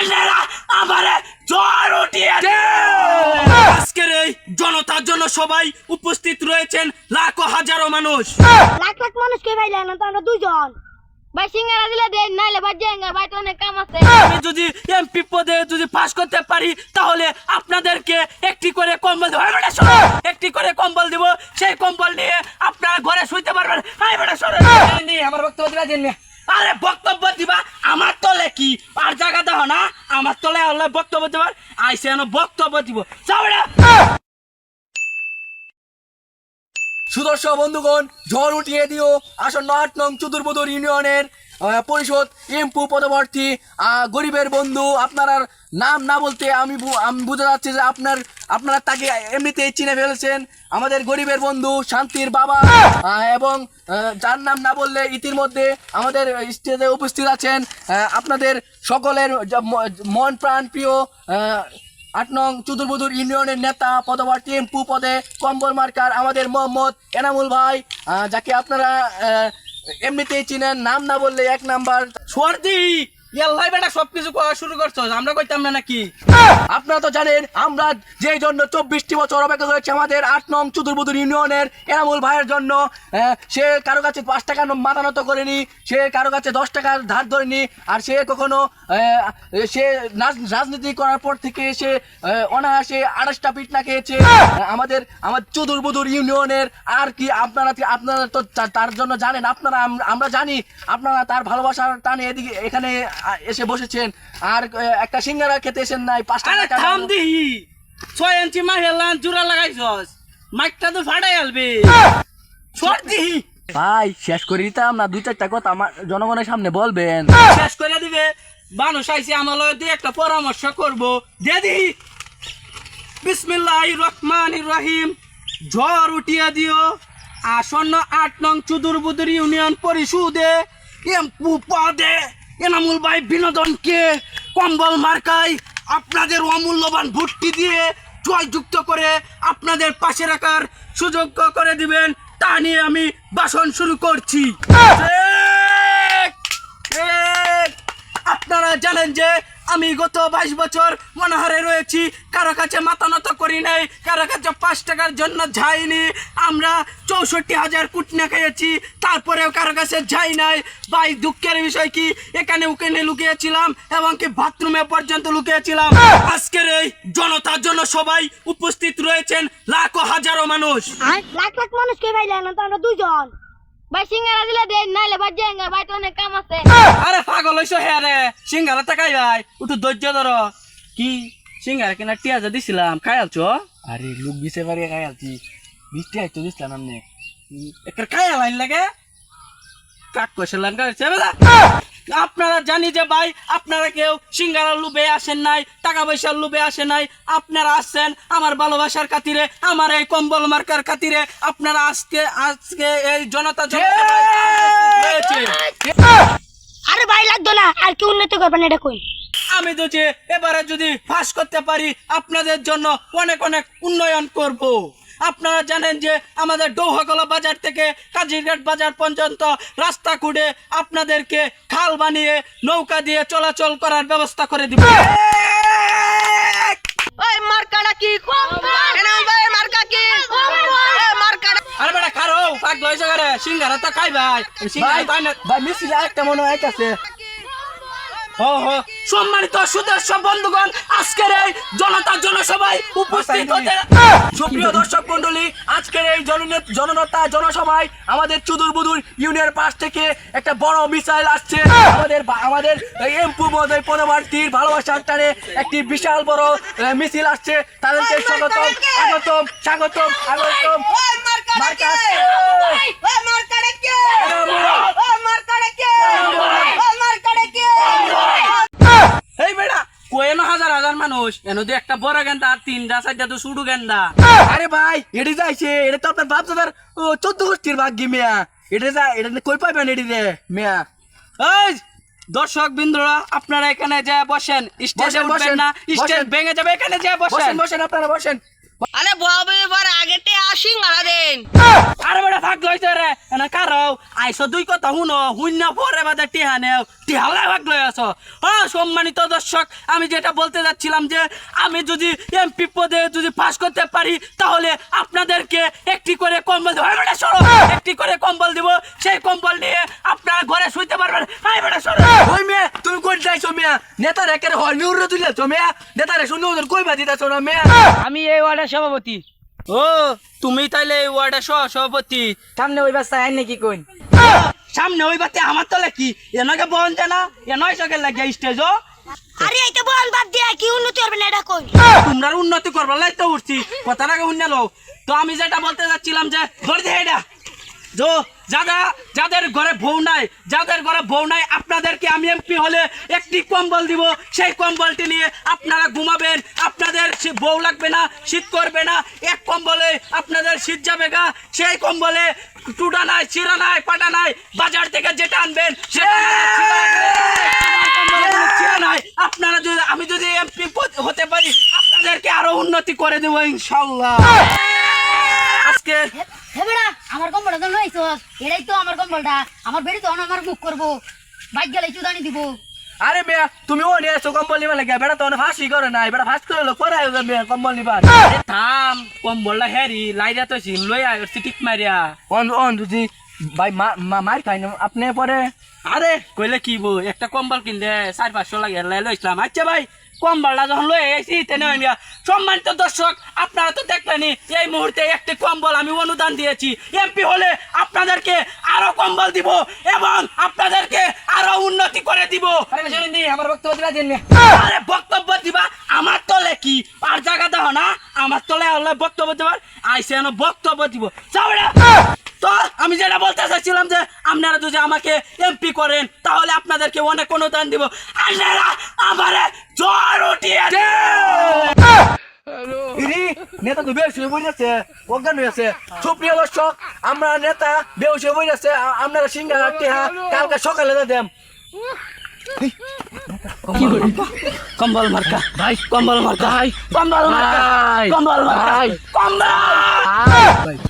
আপনারা আমারে জ্বর উঠিয়ে আজকের এই জনতার জন্য সবাই উপস্থিত রয়েছেন লাখো হাজারো মানুষ। লাখ লাখ মানুষকে ভাইলে? না তো আমরা দুইজন। ভাই সিঙ্গারা দিলে দেন নাইলে ভাই জেঙ্গা। ভাই তো অনেক কাম আছে। আমি যদি এমপি পদে যদি পাশ করতে পারি তাহলে আপনাদেরকে একটি করে কম্বল দেবো। বেটা একটি করে কম্বল দিব। সেই কম্বল নিয়ে আপনারা ঘরে শুইতে পারবেন। বেটা। আমার বক্তব্য দিলা দিন আরে বক্তব্য দিবা আমার তলে কি? আর জায়গা দাও না, আমার তলে বক্তব্য দেবার। আইসে বক্তব্য দিব। যাও বেটা। সুদর্শন বন্ধুগণ, ঝড় উঠিয়ে দিও আসন্ন আট নং চতুর্বদর ইউনিয়নের পরিষদ এমপু পদবর্তী গরিবের বন্ধু, আপনার নাম না বলতে আমি আমি বুঝতে যাচ্ছি যে আপনার, আপনারা তাকে এমনিতেই চিনে ফেলেছেন আমাদের গরিবের বন্ধু, শান্তির বাবা এবং যার নাম না বললে ইতিমধ্যে আমাদের স্টেজে উপস্থিত আছেন আপনাদের সকলের মন প্রাণ প্রিয় আট নং চুদুরবুদুর ইউনিয়নের নেতা, পদবার টেম্পু পদে কম্বল মার্কার আমাদের মোহাম্মদ এনামুল ভাই। যাকে আপনারা এমনিতেই চিনেন, নাম না বললে এক নাম্বার। সর্দি শুরু আমরা নাকি? আপনারা তো জানেন, আমরা যেই জন্য চব্বিশটি বছর অপেক্ষা আমাদের আট ইউনিয়নের ভাইয়ের জন্য সে কাছে পাঁচ করেনি, সে কারও কাছে দশ টাকার ধার ধরেনি, আর সে কখনো সে রাজনীতি করার পর থেকে সে অনায়াসে আড়াইশটা পিঠ না খেয়েছে। আমাদের, আমার চতুর্বুদুর ইউনিয়নের আর কি আপনারা আপনারা তো, তার জন্য জানেন, আপনারা, আমরা জানি, আপনারা তার ভালোবাসার টানে এদিকে, এখানে এসে বসেছেন। আর একটা সিঙ্গারা খেতে এসেন নাই পাঁচ আরে থাম দিহি। ছয় ইঞ্চি মাহের লান জোড়া লাগাইছস। মাইকটা তো ফাটাই আলবে। সর্দি ভাই শেষ করে দিতাম না দুই চারটা কথা আমার জনগণের সামনে বলবেন। শেষ করে দিবে। মানুষ আইসে আমার দিয়ে একটা পরামর্শ করব। দে দিহি। বিসমিল্লাহ রহমান রহিম। ঝড় উঠিয়ে দিও। আসন্ন আট নং চুদুর বুদুর ইউনিয়ন পরিষদে এমপু পদে এনামুল ভাই বিনোদনকে কম্বল মার্কায় আপনাদের অমূল্যবান ভর্তি দিয়ে জয়যুক্ত করে আপনাদের পাশে রাখার সুযোগ করে দিবেন তা নিয়ে আমি ভাষণ শুরু করছি! ঠিক! আপনারা জানেন যে আমি গত বাইশ বছর মনোহারে রয়েছি। কারও কাছে মাথা নত করি নাই, কারও কাছে পাঁচ টাকার জন্য যাইনি। আমরা চৌষট্টি হাজার কুটনা খেয়েছি, তারপরেও কারও কাছে যাই নাই। ভাই, দুঃখের বিষয় কি? এখানে ওখানে লুকিয়েছিলাম এবং কি বাথরুমে পর্যন্ত লুকিয়েছিলাম। আজকের এই জনতার জন্য সবাই উপস্থিত রয়েছেন, লাখো হাজারো মানুষ। লাখ লাখ মানুষকে ভাইলে না তো আমরা দুইজন। ভাই সিঙ্গারা দিলে দেন নাইলে ভাই জেঙ্গা ভাই তো অনেক কাম আছে। আরে পাগল হইছো হে রে সিঙ্গারা তাকাই ভাই একটু ধৈর্য ধরো। কি সিঙ্গারা কিনা টিয়াজা দিছিলাম খাই আলছো আরে লোক বিছে পারে খাই আছি। বৃষ্টি আইতো দিছিলাম আমনে। একটা খাই আলাইন লাগে? কাক কষলান আপনারা জানি যে ভাই আপনারা কেউ সিঙ্গারার লুবে আসেন নাই টাকা পয়সার লুবে আসেন নাই। আপনারা আসছেন আমার ভালোবাসার খাতিরে আমার এই কম্বল মার্কার খাতিরে। আপনারা আজকে আজকে এই জনতা আরে ভাই লাগতো না আর কি উন্নতি করবেন এটা কই? আমি তো যে এবারে যদি ফাঁস করতে পারি আপনাদের জন্য অনেক অনেক উন্নয়ন করব। আপনারা জানেন যে আমাদের ডৌহাকলা বাজার থেকে কাজিরঘাট বাজার পর্যন্ত রাস্তা খুঁড়ে আপনাদেরকে খাল বানিয়ে নৌকা দিয়ে চলাচল করার ব্যবস্থা করে দিব। ওই মার্কাটা কি? এনাম ভাই মার্কা কি? এই মার্কাটা আরে বেটা খারো পাগল হয়েছে করে সিঙ্গারা তো খাই ভাই। সিঙ্গারা ভাই না একটা মনে হয় সম্মানিত সুদর্শ বন্ধুগণ আজকের এই জনতার জনসভায় উপস্থিত হতে সুপ্রিয় দর্শক মন্ডলী আজকের এই জননে- জননেতা জনসভায় আমাদের চুদুর বুদুর ইউনিয়নের পাশ থেকে একটা বড় মিসাইল আসছে। আমাদের আমাদের এমপু মহোদয় পদপ্রার্থীর ভালোবাসার টানে একটি বিশাল বড় মিছিল আসছে। তাদেরকে স্বাগতম স্বাগতম স্বাগতম স্বাগতম ওই মার্কাটা মার্কা কি আছে। ওই মার্কাটা কি এনামুল। ওই মার্কাটা কি ওই মার্কাটা কি এই বেড়া কোয়েনো হাজার হাজার মানুষ এনো দিয়ে একটা বড় গেন্দা আর তিনটা চারটা তো গেন্দা। আরে ভাই এটি যাইছে এটা তো আপনার বাপ দাদার চোদ্দ গোষ্ঠীর ভাগ্যে মেয়া। এটা যা এটা কই পাইবেন এটি রে মেয়া? এই দর্শক বিন্দুরা আপনারা এখানে যা বসেন। স্টেজে বসেন, উঠবেন না স্টেজ ভেঙে যাবে এখানে যা বসেন। বসেন বসেন আপনারা বসেন। আরে বাবু আইসো দুই কথা শুনো শূন্য পরে বাদে ভাগ লই আছো। সম্মানিত দর্শক, আমি যেটা বলতে যাচ্ছিলাম যে, আমি যদি এমপি পদে যদি পাস করতে পারি, তাহলে আপনাদেরকে একটি করে কম্বল দেবো। বেটা, সরো। একটি করে কম্বল দিব। সেই কম্বল নিয়ে আপনারা ঘরে শুইতে পারবেন। এই বেটা, সরো। ওই মেয়ে, তুমি কোন যাইছো মেয়া? নেতার একের হয় নিউরে নেতারে কই বাদি দিতেছো না মেয়া? আমি এই ওয়ার্ডের সভাপতি। ও তুমি তাইলে এই ওয়ার্ডের সভাপতি। সামনে ওই বাচ্চা আইন নাকি কোন সামনে ওই বাচ্চা আমার তো কি এনাকে বহন জানা এ নয় সকের লাগে স্টেজ আরে এইটা বল বাদ দিয়া কি উন্নতি করবে না এটা কই তোমরা উন্নতি করবে লাই তো উঠছি কথাটাকে শুনলো তো আমি যেটা বলতে যাচ্ছিলাম যে ধরে দে এটা। যো যারা যাদের ঘরে বউ নাই যাদের ঘরে বউ নাই আপনাদেরকে আমি এমপি হলে একটি কম্বল দিব। সেই কম্বলটি নিয়ে আপনারা ঘুমাবেন। আপনাদের বউ লাগবে না শীত করবে না। এক কম্বলে আপনাদের শীত যাবে গা। সেই কম্বলে টুটা নাই চিরা নাই পাটা নাই বাজার থেকে যেটা আনবেন সেটা নাই। আপনারা যদি আমি যদি এমপি হতে পারি আপনাদেরকে আরও উন্নতি করে দেবো ইনশাল্লাহ। আজকে? হে বেড়া আমার কম্বলটা তো লইছো। এরাই তো আমার কম্বলটা। আমার বেড়ি তো আমার মুখ করব। বাইক গেলে চুদানি দিব। আরে মেয়া তুমি ও নিয়ে এসো কম্বল নিবা লাগে বেটা তো ফাঁসি করে নাই। বেটা ফাঁস করে লোক করে আইও মেয়া কম্বল নিবা থাম কম্বলটা হেরি লাইরা তো সিম লই আয় ঠিক মারিয়া। অন অন যদি ভাই মার খাই আপনি পরে আরে কইলে কি একটা কম্বল কিনলে চার পাঁচশো লাগে লাই লইছিলাম। আচ্ছা ভাই কম্বলটা যখন এসি তেনে সম্মানিত দর্শক আপনারা তো দেখলেনি এই মুহূর্তে একটি কম্বল আমি অনুদান দিয়েছি। এমপি হলে আপনাদেরকে আরও কম্বল দিব এবং আপনাদেরকে আরও উন্নতি করে দিব। আমার বক্তব্য দিলা দিন আরে বক্তব্য দিবা? আমার তলে কি? আর জায়গা দাও না। আমার তলে হলে বক্তব্য দিবার। আইসে বক্তব্য দিব। চাবড়া তো আমি যেটা বলতে চাচ্ছিলাম যে আপনারা যদি আমাকে এমপি করেন তাহলে আপনাদেরকে অনেক অনুদান দিব। আপনারা আমারে জ্বর উঠিয়ে নেতা তো বেশ হয়ে বইছে অজ্ঞান হয়েছে সুপ্রিয় দর্শক আমরা নেতা বেউস হয়ে বইছে আপনারা সিঙ্গা টেহা কালকে সকালে দেম কম্বল মার্কা। ভাই। কম্বল মার্কা। ভাই। কম্বল মার্কা। ভাই। কম্বল মার্কা। ভাই। কম্বল!